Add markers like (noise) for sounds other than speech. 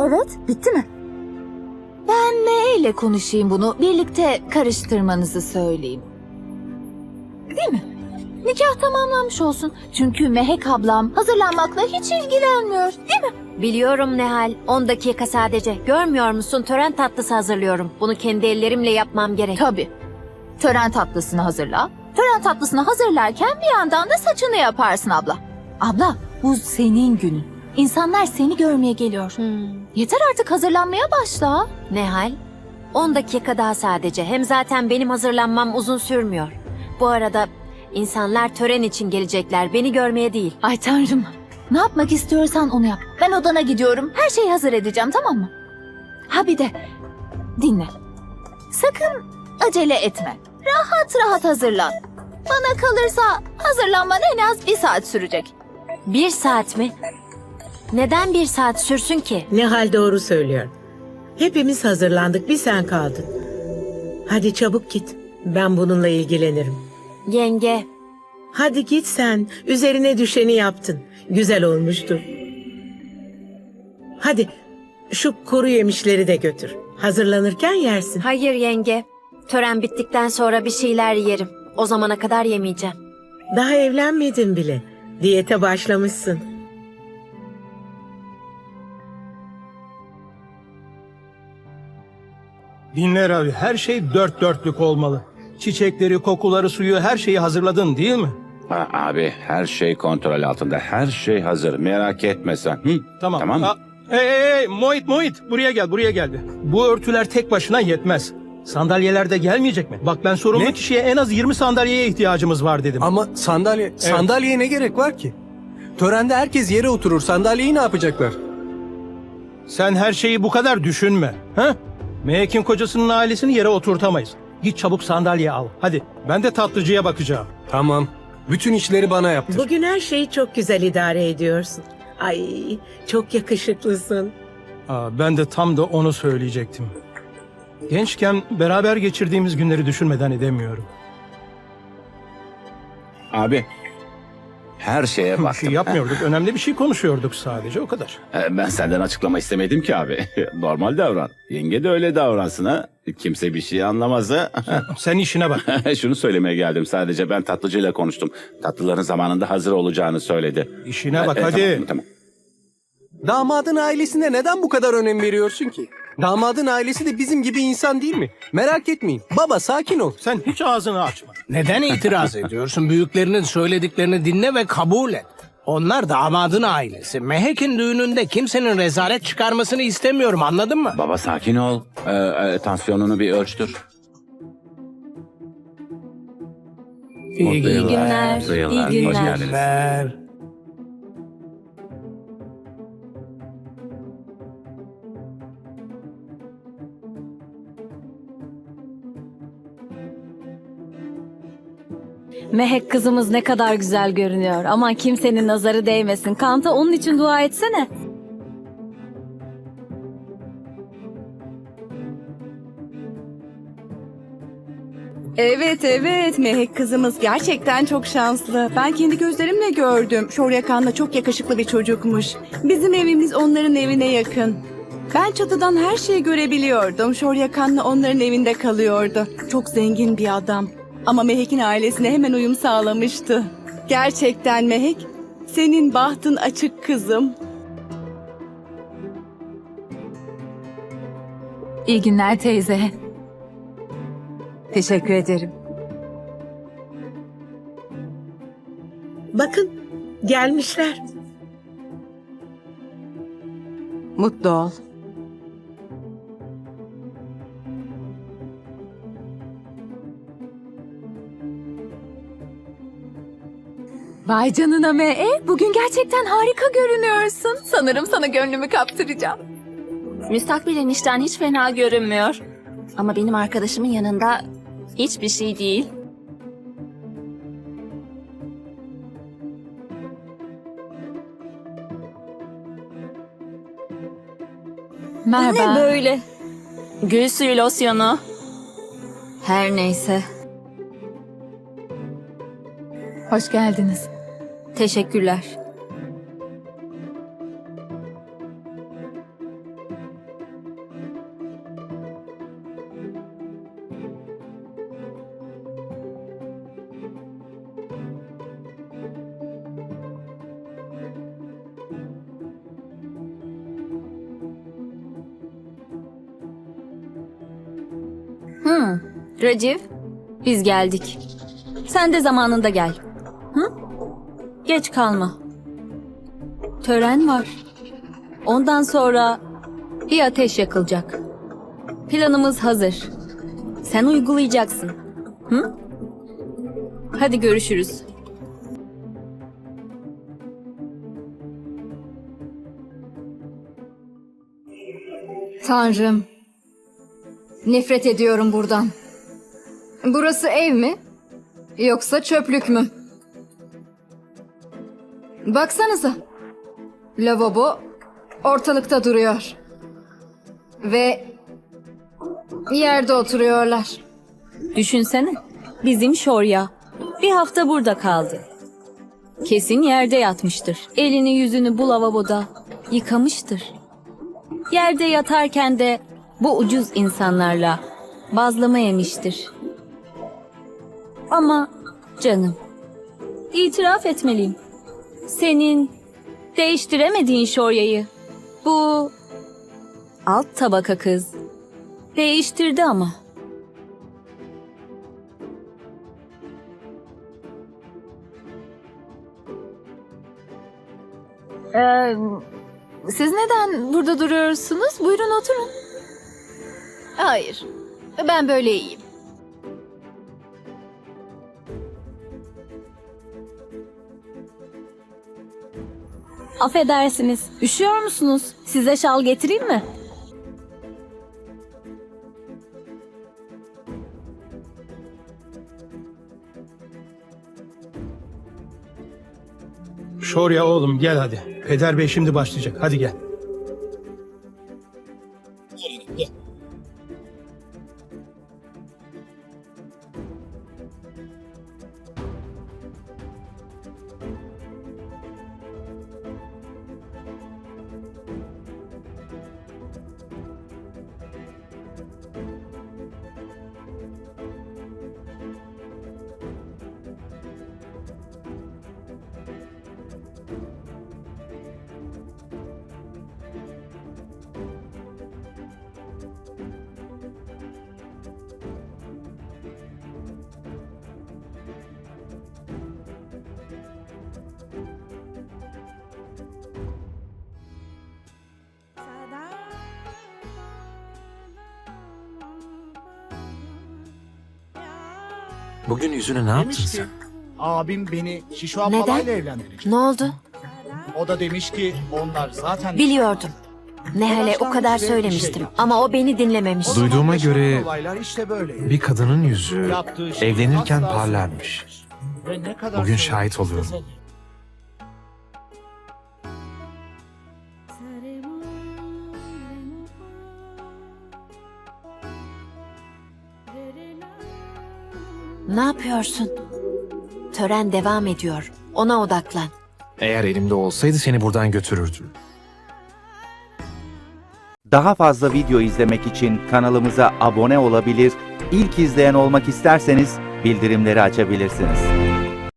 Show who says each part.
Speaker 1: Evet, bitti mi?
Speaker 2: Ben M ile konuşayım bunu. Birlikte karıştırmanızı söyleyeyim. Değil mi? Nikah tamamlanmış olsun. Çünkü Mehek ablam hazırlanmakla hiç ilgilenmiyor. Değil mi?
Speaker 3: Biliyorum Nehal. 10 dakika sadece. Görmüyor musun? Tören tatlısı hazırlıyorum. Bunu kendi ellerimle yapmam gerek.
Speaker 2: Tabii. Tören tatlısını hazırla. Tören tatlısını hazırlarken bir yandan da saçını yaparsın abla. Abla, bu senin günün. İnsanlar seni görmeye geliyor.
Speaker 3: Hmm.
Speaker 2: Yeter artık hazırlanmaya başla.
Speaker 3: Nehal, 10 dakika daha sadece. Hem zaten benim hazırlanmam uzun sürmüyor. Bu arada insanlar tören için gelecekler. Beni görmeye değil.
Speaker 2: Ay tanrım. Ne yapmak istiyorsan onu yap. Ben odana gidiyorum. Her şeyi hazır edeceğim tamam mı? Ha bir de dinle. Sakın acele etme. Rahat rahat hazırlan. Bana kalırsa hazırlanman en az bir saat sürecek.
Speaker 3: Bir saat mi? Neden bir saat sürsün ki?
Speaker 4: Nihal doğru söylüyor. Hepimiz hazırlandık, bir sen kaldın. Hadi çabuk git. Ben bununla ilgilenirim.
Speaker 3: Yenge,
Speaker 4: Hadi git sen. Üzerine düşeni yaptın. Güzel olmuştur. Hadi şu kuru yemişleri de götür. Hazırlanırken yersin.
Speaker 3: hayır yenge. Tören bittikten sonra bir şeyler yerim. O zamana kadar yemeyeceğim.
Speaker 4: Daha evlenmedin bile. Diyete başlamışsın.
Speaker 5: Dinler abi her şey dört dörtlük olmalı. Çiçekleri, kokuları, suyu her şeyi hazırladın değil mi?
Speaker 6: Ha, abi her şey kontrol altında. Her şey hazır. Merak etme sen. Hı?
Speaker 5: Tamam.
Speaker 6: Tamam mı?
Speaker 5: Aa, Hey hey hey Moit Moit buraya gel buraya geldi. Bu örtüler tek başına yetmez. Sandalyeler de gelmeyecek mi? Bak ben sorumlu
Speaker 7: Ne?
Speaker 5: kişiye en az 20 sandalyeye ihtiyacımız var dedim.
Speaker 7: Ama sandalye, sandalyeye ne gerek var ki? Törende herkes yere oturur. Sandalyeyi ne yapacaklar?
Speaker 5: Sen her şeyi bu kadar düşünme. Ha? Mehek'in kocasının ailesini yere oturtamayız. Git çabuk sandalye al. Hadi ben de tatlıcıya bakacağım.
Speaker 7: Tamam. Bütün işleri bana yaptır.
Speaker 4: Bugün her şeyi çok güzel idare ediyorsun. Ay çok yakışıklısın.
Speaker 5: Aa, ben de tam da onu söyleyecektim. Gençken beraber geçirdiğimiz günleri düşünmeden edemiyorum.
Speaker 6: Abi her şeye
Speaker 5: Bir şey
Speaker 6: baktım.
Speaker 5: yapmıyorduk. Önemli bir şey konuşuyorduk sadece o kadar.
Speaker 6: E, Ben senden açıklama istemedim ki abi. (laughs) Normal davran. Yenge de öyle davransın ha. Kimse bir şey anlamaz ha. (laughs)
Speaker 5: Sen işine bak. (laughs)
Speaker 6: Şunu söylemeye geldim sadece. Ben tatlıcıyla konuştum. Tatlıların zamanında hazır olacağını söyledi.
Speaker 5: İşine bak
Speaker 6: E, e,
Speaker 5: hadi.
Speaker 6: Tamam, tamam.
Speaker 7: Damadın ailesine neden bu kadar önem veriyorsun ki? Damadın ailesi de bizim gibi insan değil mi? Merak etmeyin. Baba sakin ol.
Speaker 5: Sen hiç ağzını açma.
Speaker 8: Neden itiraz ediyorsun? Büyüklerinin söylediklerini dinle ve kabul et. Onlar damadın ailesi. Mehek'in düğününde kimsenin rezalet çıkarmasını istemiyorum anladın mı?
Speaker 6: Baba sakin ol. E, e, tansiyonunu bir ölçtür.
Speaker 8: İyi
Speaker 6: Mutlu yıllar.
Speaker 3: günler, iyi
Speaker 6: yıllar. Hoş
Speaker 3: günler.
Speaker 6: geldiniz.
Speaker 8: Ver.
Speaker 9: Mehek kızımız ne kadar güzel görünüyor. Aman kimsenin nazarı değmesin. Kanta onun için dua etsene.
Speaker 10: Evet evet Mehek kızımız gerçekten çok şanslı. Ben kendi gözlerimle gördüm. Şoryakan'la çok yakışıklı bir çocukmuş. Bizim evimiz onların evine yakın. Ben çatıdan her şeyi görebiliyordum. Şoryakan'la onların evinde kalıyordu. Çok zengin bir adam. Ama Mehek'in ailesine hemen uyum sağlamıştı. Gerçekten Mehek, senin bahtın açık kızım.
Speaker 2: İyi günler teyze.
Speaker 9: Teşekkür ederim.
Speaker 4: Bakın gelmişler.
Speaker 10: Mutlu ol.
Speaker 2: Vay canına M.E. Bugün gerçekten harika görünüyorsun. Sanırım sana gönlümü kaptıracağım.
Speaker 9: Müstakbel enişten hiç fena görünmüyor. Ama benim arkadaşımın yanında hiçbir şey değil.
Speaker 2: Merhaba.
Speaker 9: Ne böyle? Gül suyu losyonu. Her neyse.
Speaker 2: Hoş geldiniz.
Speaker 9: Teşekkürler.
Speaker 1: Hmm, Raciv, biz geldik. Sen de zamanında gel. Geç kalma. Tören var. Ondan sonra bir ateş yakılacak. Planımız hazır. Sen uygulayacaksın. Hı? Hadi görüşürüz. Tanrım. Nefret ediyorum buradan. Burası ev mi? Yoksa çöplük mü? Baksanıza. Lavabo ortalıkta duruyor. Ve yerde oturuyorlar. Düşünsene. Bizim Şorya bir hafta burada kaldı. Kesin yerde yatmıştır. Elini yüzünü bu lavaboda yıkamıştır. Yerde yatarken de bu ucuz insanlarla bazlama yemiştir. Ama canım, itiraf etmeliyim. Senin değiştiremediğin Şorya'yı bu alt tabaka kız değiştirdi ama.
Speaker 2: Ee, siz neden burada duruyorsunuz? Buyurun oturun. Hayır. Ben böyle iyiyim.
Speaker 1: Affedersiniz, üşüyor musunuz? Size şal getireyim mi?
Speaker 5: Şorya oğlum gel hadi. Peder Bey şimdi başlayacak. Hadi gel.
Speaker 11: Bugün yüzüne ne yaptın sen?
Speaker 12: Abim beni Şişo
Speaker 3: Neden?
Speaker 12: ablamayla evlendirecek.
Speaker 3: Ne oldu?
Speaker 12: O da demiş ki onlar zaten...
Speaker 3: Biliyordum. Nehal'e o kadar söylemiştim ama o beni dinlememiş.
Speaker 12: O zaman
Speaker 11: Duyduğuma
Speaker 12: yaşanan
Speaker 11: göre
Speaker 12: olaylar işte böyle.
Speaker 11: Bir kadının yüzü
Speaker 12: Yaptığı şey
Speaker 11: evlenirken
Speaker 12: asla
Speaker 11: parlarmış.
Speaker 12: Ve ne kadar
Speaker 11: Bugün şahit oluyorum.
Speaker 3: Ne yapıyorsun? Tören devam ediyor. Ona odaklan.
Speaker 11: Eğer elimde olsaydı seni buradan götürürdüm.
Speaker 13: Daha fazla video izlemek için kanalımıza abone olabilir, ilk izleyen olmak isterseniz bildirimleri açabilirsiniz.